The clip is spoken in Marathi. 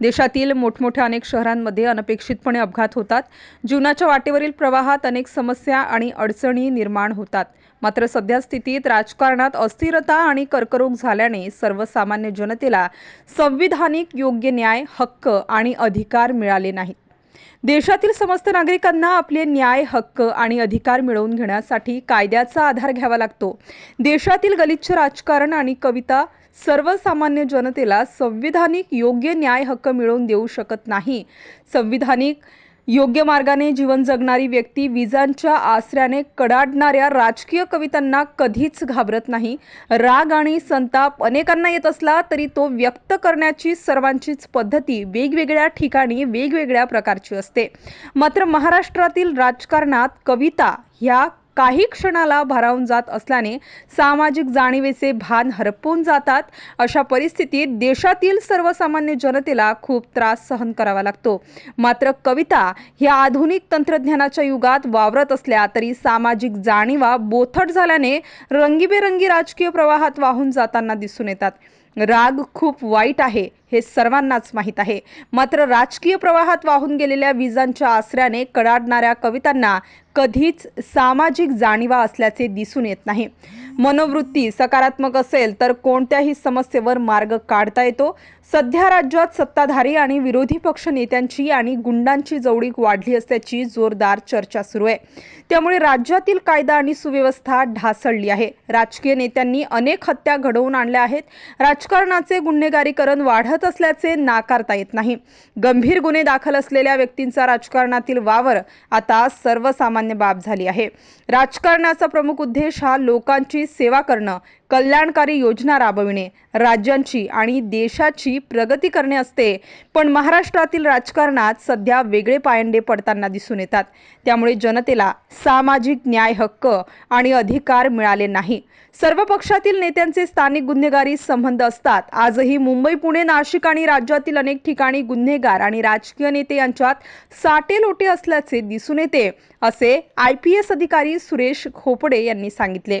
देशातील मोठमोठ्या अनेक शहरांमध्ये अनपेक्षितपणे अपघात होतात. जीवनाच्या वाटेवरील प्रवाहात अनेक समस्या आणि अडचणी निर्माण होतात. मात्र सध्या स्थितीत राजकारणात अस्थिरता आणि कर्करोग झाल्याने सर्वसामान्य जनतेला संविधानिक योग्य न्याय हक्क आणि अधिकार मिळाले नाहीत. देशातील समस्त नागरिकांना आपले न्याय हक्क आणि अधिकार मिळवून घेण्यासाठी कायद्याचा आधार घ्यावा लागतो. देशातील गलिच्छ राजकारण आणि कविता सर्वसामान्य जनतेला संविधानिक योग्य न्याय हक्क मिळवून देऊ शकत नाही. संविधानिक योग्य मार्गाने जीवन जगणारी व्यक्ती विजांच्या आसऱ्याने कडाडणाऱ्या राजकीय कवितांना कधीच घाबरत नाही. राग आणि संताप अनेकांना येत असला तरी तो व्यक्त करण्याची सर्वांचीच पद्धती वेगवेगळ्या ठिकाणी वेगवेगळ्या प्रकारची असते. मात्र महाराष्ट्रातील राजकारणात कविता ह्या काही क्षणाला भारावून जात असल्याने सामाजिक जाणीवेचे भान हरपून जातात. अशा परिस्थितीत देशातील सर्वसामान्य जनतेला खूप त्रास सहन करावा लागतो. मात्र कविता ह्या आधुनिक तंत्रज्ञानाच्या युगात वावरत असल्या तरी सामाजिक जाणीवा बोथट झाल्याने रंगीबेरंगी राजकीय प्रवाहात वाहून जाताना दिसून येतात. राग खूप वाईट आहे हे सर्वांनाच माहीत आहे. मात्र राजकीय प्रवाहात वाहून गेलेल्या विजांच्या आसऱ्याने कडाडणाऱ्या कवितांना कधीच सामाजिक जाणीवा असल्याचे दिसून येत नाही. मनोवृत्ती सकारात्मक असेल तर कोणत्याही समस्येवर मार्ग काढता येतो. सध्या राज्यात सत्ताधारी आणि विरोधी पक्ष नेत्यांची आणि गुंडांची जवळीक वाढली असल्याची जोरदार चर्चा सुरू आहे. त्यामुळे राज्यातील कायदा आणि सुव्यवस्था ढासळली आहे. राजकीय नेत्यांनी अनेक हत्या घडवून आणल्या आहेत. राजकारणाचे गुन्हेगारीकरण वाढत असल्याचे नाकारता येत नाही. गंभीर गुन्हे दाखल असलेल्या व्यक्तींचा राजकारणातील वावर आता सर्वसामान्य बाब झाली आहे. राजकारणाचा प्रमुख उद्देश हा लोकांची सेवा करणं कल्याणकारी योजना राबविणे राज्यांची आणि देशाची प्रगती करणे असते. पण महाराष्ट्रातील राजकारणात सध्या वेगळे पायंडे पडताना दिसून येतात. त्यामुळे जनतेला सामाजिक न्याय हक्क आणि अधिकार मिळाले नाही. सर्व पक्षातील नेत्यांचे स्थानिक गुन्हेगारी संबंध असतात. आजही मुंबई पुणे नाशिक आणि राज्यातील अनेक ठिकाणी गुन्हेगार आणि राजकीय नेते यांच्यात साटेलोटे असल्याचे दिसून येते असे आय पी एस अधिकारी सुरेश खोपडे यांनी सांगितले.